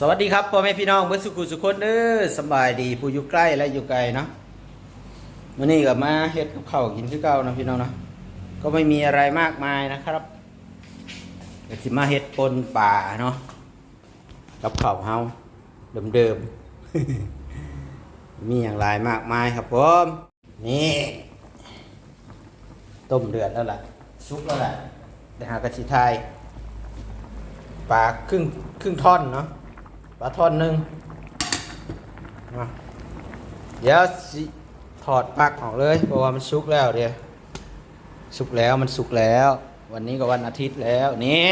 สวัสดีครับพ่อแม่พี่น้องเพื่อสุขุสุขคนเด้อสบายดีผู้อยู่ใกล้และอยู่ไกลเนาะวันนี้ก็มาเฮ็ดกับข้าวกินคือเก่านะพี่น้องเนาะก็ไม่มีอะไรมากมายนะครับก็สิมาเฮ็ดปนป่าเนาะกับข้าวเฮาเดิมๆมีอย่างไรมากมายครับผมนี่ต้มเดือดแล้วล่ะซุกแล้วล่ะเดี๋ยวหากระชิไทยปลาครึ่งครึ่งท่อนเนาะ ปลาท่อนหนึ่งมาเดี๋ยวสิถอดปลักออกเลยเพราะว่ามันสุกแล้วเดี๋ยวสุกแล้วมันสุกแล้ว วันนี้ก็วันอาทิตย์แล้วนี่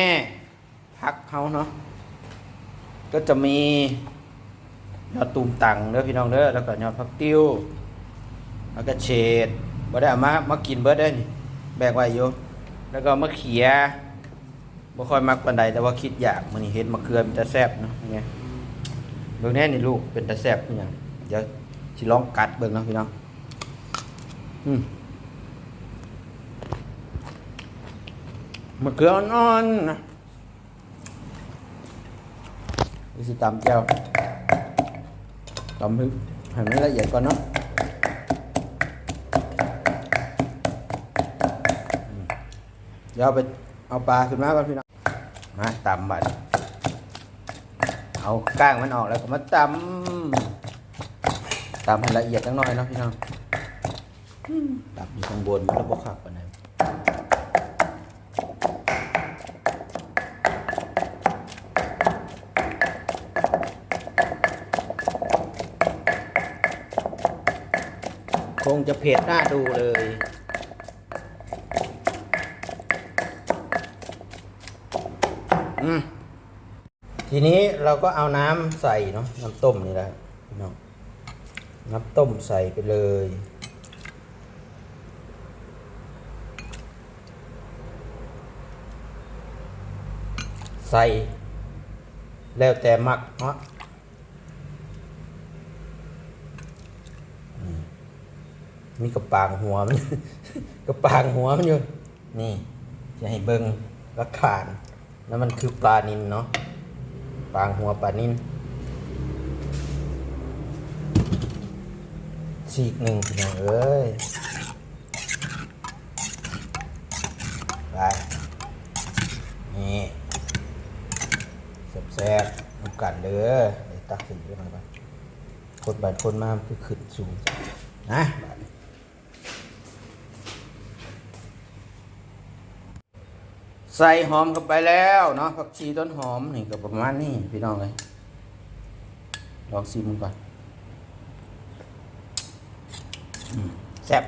พักเขาเนาะก็จะมียอดตูมตังเด้อพี่น้องเด้อแล้วก็ยอดผักติ้วแล้วก็เฉดบ่ได้อามามากินเบิร์ดได้แบกไว้อยู่แล้วก็มะเขียบ่ค่อยมักปานใดแต่ว่าคิดอยากมื้อนี้เห็นมะเขือมันจะแซ่บเนาะไง เบิ่งแน่นี่ลูกเป็นตาแซ่บคือหยังเดี๋ยวสิลองกัดเบิ่งเนาะพี่น้องอืมมะเขืออ่อนๆนะนี่สิตำแจ่วตำให้ให้มันละเอียดก่อนเนาะอืมเดี๋ยวเอาไปเอาปลาขึ้นมาก่อนพี่น้องมาตำบัด เอาก้างมันออกแล้วก็มาตำตำให้ละเอียดจังหน่อยเนาะพี่น้องตำอยู่ข้างบนแล้วก็ขับไปไหนคงจะเผ็ดน่าดูเลย ทีนี้เราก็เอาน้ำใส่เนาะน้ำต้มนี่แหละน้องน้ำต้มใส่ไปเลย ใส่ แล้วแต่มักเนาะมีกระปางหัวมันกระปางหัวมันอยู่ นี่จะให้เบิงราคานแล้วมันคือปลานินเนาะ ปางหัวปลานินฉีกหนึ่งพี่น้องเอ้ยไปนี่แซ่บๆน้ำกันเด้อตักสีด้วยมาก่อนคนบาดคนมากคือขึ้นสูงนะบาดนี้ ใส่หอมเข้าไปแล้วเนาะผักชีต้นหอมนี่ก็ประมาณนี้พี่น้องเลยลองชิมก่อนแซ่บ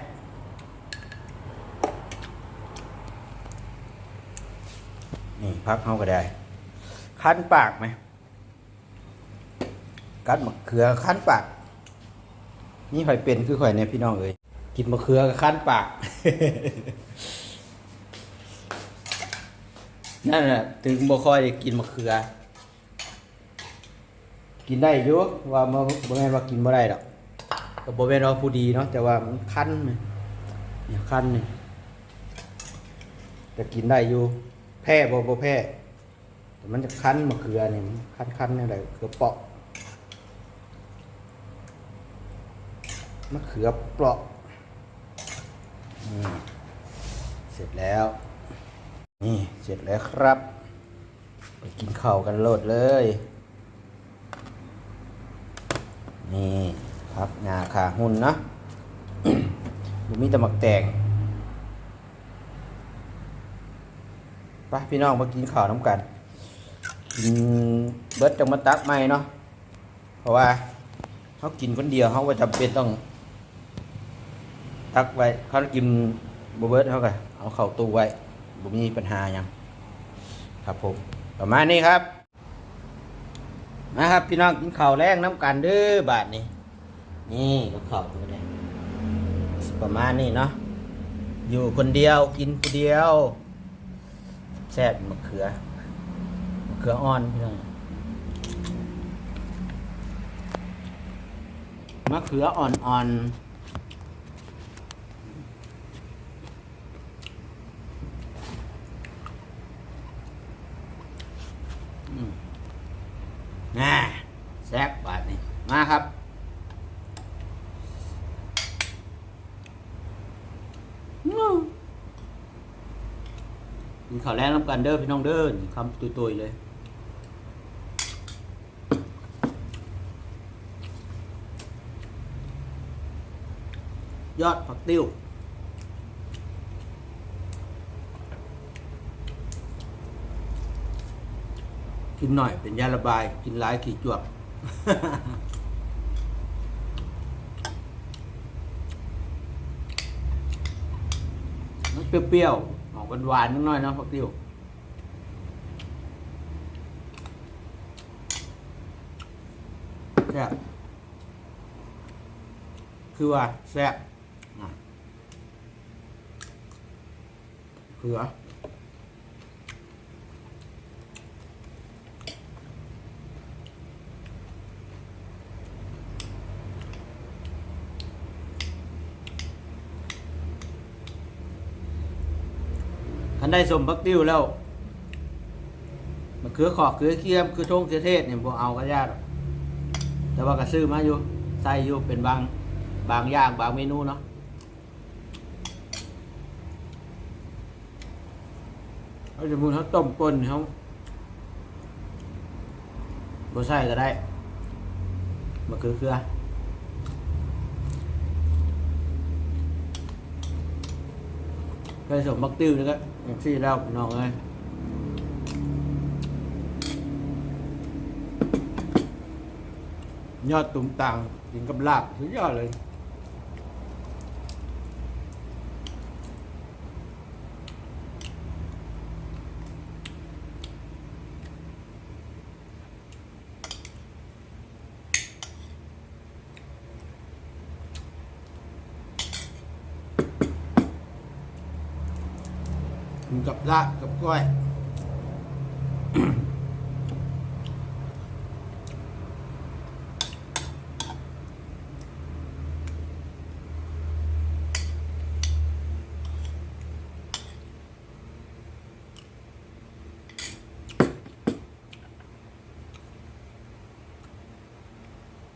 นี่พักเข้าก็ได้ คั้นปากไหมกัดมะเขือคั้นปาก นี่ข่อยเป็นคือข่อยเนี่ยพี่น้องเอ้ยกินมะเขือคั้นปาก นั่นแหละถึงบ่ค่อยได้กินมะเขือ กินได้อยู่ว่าบ่บ่แม่นว่ากินบ่ได้ดอกก็บ่แม่นว่าผู้ดีเนาะแต่ว่ามันคั้นเนี่ยคั้นนี่แต่กินได้อยู่แพ้บ่บ่แพ้แต่มันจะคั้นมะเขือนี่มันคั้นนี่แหละเขือเปาะมะเขือเปราะเสร็จแล้ว นี่เสร็จแล้วครับ ไปกินข้าวกันโลดเลย นี่ครับงาขาหุ่นนะบุมีตะมักแตงไปพี่น้องมากินข้าวน้ำกันกินเบิร์ดจังมาตักไม่เนาะเพราะว่าเขากินคนเดียวเขาว่าจำเป็นต้อง ตักไว้เขากินบเบิร์ดเขาก็เอาเข้าตู้ไว้ บ่มีปัญหาหยังครับผมประมาณนี้ครับนะครับ พี่น้องกินข้าวแรงน้ำกันเด้อบาทนี้นี่ก็ข้าวตัวนี้ประมาณนี้เนาะอยู่คนเดียวกินคนเดียวแซ่บมะเขือมะเขืออ่อนพี่น้องมะเขืออ่อนๆ น่า กิน ข้าวแรงน้ำกันเด้อพี่น้องเด้อนี่คำตุยๆเลยยอดผักติ้วกินหน่อยเป็นยาระบาย กินหลายขี่จวกเปรี้ยวๆ หวานๆนิดหน่อยเนาะผักติ้วแซ่บคือว่าแซ่บอะคือ คันได้สมบักติ้วแล้วมันคือขอกคือเคียมคือทงคือเทศเนี่ยพวกเอาก็ยากแต่ว่าก็ซื้อมาอยู่ใส่อยู่เป็นบางบางอย่างบางเมนูเนาะเขาจะมูลเขาต้มป่นเขาบ่ใส่ก็ได้มะเขือเขือเคยสมบักติ้วนี่ก็ อย่างที่เราพี่น้องเลยยอดตุ้มต่างกินกับลาบสุดยอดเลย กินกับลาบกับก้อย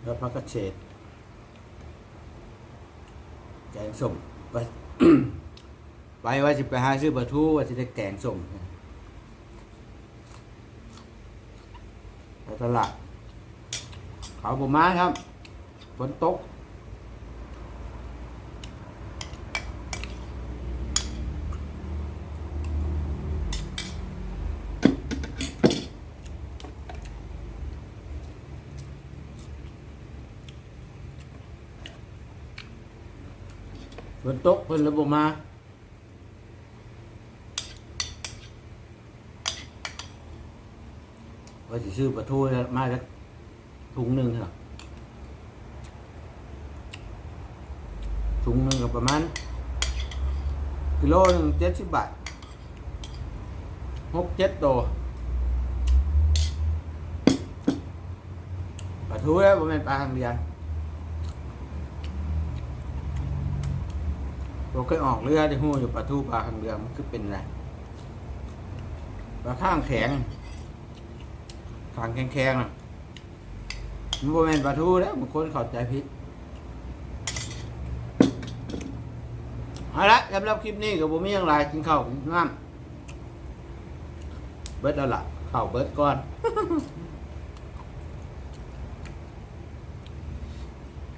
แล้วพักกระเฉดแกงส้มไป ไปว่าจะไปหาซื้อปลาทูว่าจะได้แกงส้มไปตลาดเขาผมมาครับ ฝนตกฝนตกเพิ่นระบบมา ว่าจะซื้อปลาทูมาสักถุงหนึ่งเหรอถุงหนึ่งก็ประมาณกิโลหนึ่งเจ็ดสิบบาทหกเจ็ดตัวปลาทูแล้วประมาณปลาทางเดียวเราเคยออกเรือที่หูอยู่ปลาทูปลาทางเรือมันคือเป็นอะไรปลาข้างแข็ง ขางแข็งๆนะมันบ่แมนปลาทูแล้วบางคนเข้าใจผิดเอาละสำหรับคลิปนี้กับผมมีอย่างไรกินข้าวกินน้ำเบิร์ดแล้วล่ะข้าวเบิร์ดก่อน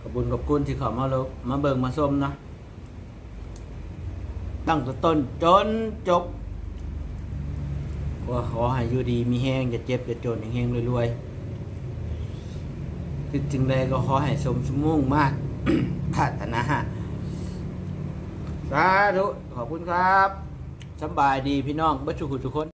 ขอบคุณขอบคุณที่เขามาลมาเบิ่งมาส้มนะตั้งแต่ต้นจนจบ ว่าขอให้อยู่ดีมีแห้งอย่าเจ็บอย่าจนแห้งรวยๆคือจึงใดก็ขอให้สมสมุ่งมากพัฒนาสาธุขอบคุณครับสบายดีพี่น้องบัชุกุทุกคน